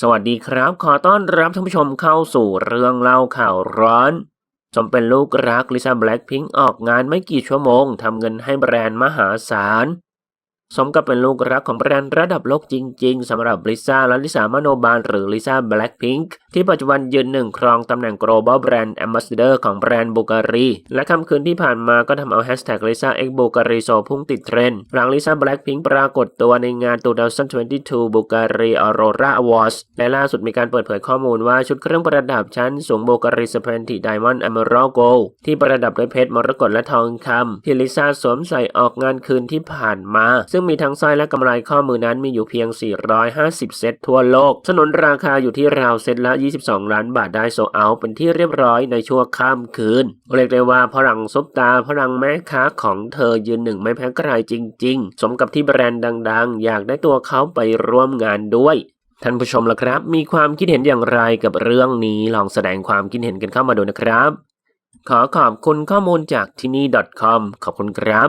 สวัสดีครับ ขอต้อนรับท่านผู้ชมเข้าสู่เรื่องเล่าข่าวร้อนสมเป็นลูกรักลิซ่าแบล็คพิงออกงานไม่กี่ชั่วโมงทำเงินให้แบรนด์มหาศาล สมกับเป็นลูกรักของแบรนด์ระดับโลกจริง ๆสำหรับลิซ่าและลิซ่ามโนบาลหรือลิซ่าแบล็ p พิงค์ที่ปัจจุบันยืนหนึ่งครองตำแหน่ง global brand ambassador ของแบรนด์บูการีและค่ำคืนที่ผ่านมาก็ทำเอาแฮชแท็กลิซ่าเอ็กบูการีโซพุ่งติดเทรนด์หลังลิซ่าแบล็ p พิงค์ปรากฏตัวในงาน 2022บูการีออโรราอวอร์สและล่าสุดมีการเปิดเผยข้อมูลว่าชุดเครื่องประดับชั้นสูงบูการีสเปนติไดมอนด์อเมอรัลโกลที่ประดับด้วยเพชรมรกตและทองคำที่ลิซ่าสวมใส่ออกงานคืนที่ผ่านมาซึ่งมีทั้งสร้อยและกำไรข้อมือนั้นมีอยู่เพียง 450 เซตทั่วโลกสนนราคาอยู่ที่ราวเซตละ 22 ล้านบาทได้โซเอาเป็นที่เรียบร้อยในชั่วข้ามคืน เรียกได้ว่าพลังซุปตาพลังแม่ค้าของเธอยืนหนึ่งไม่แพ้ใครจริง ๆ สมกับที่แบรนด์ดัง ๆ อยากได้ตัวเขาไปร่วมงานด้วยท่านผู้ชมล่ะครับ มีความคิดเห็นอย่างไรกับเรื่องนี้ ลองแสดงความคิดเห็นกันเข้ามาดูนะครับ ขอขอบคุณข้อมูลจากที่นี่ .com ขอบคุณครับ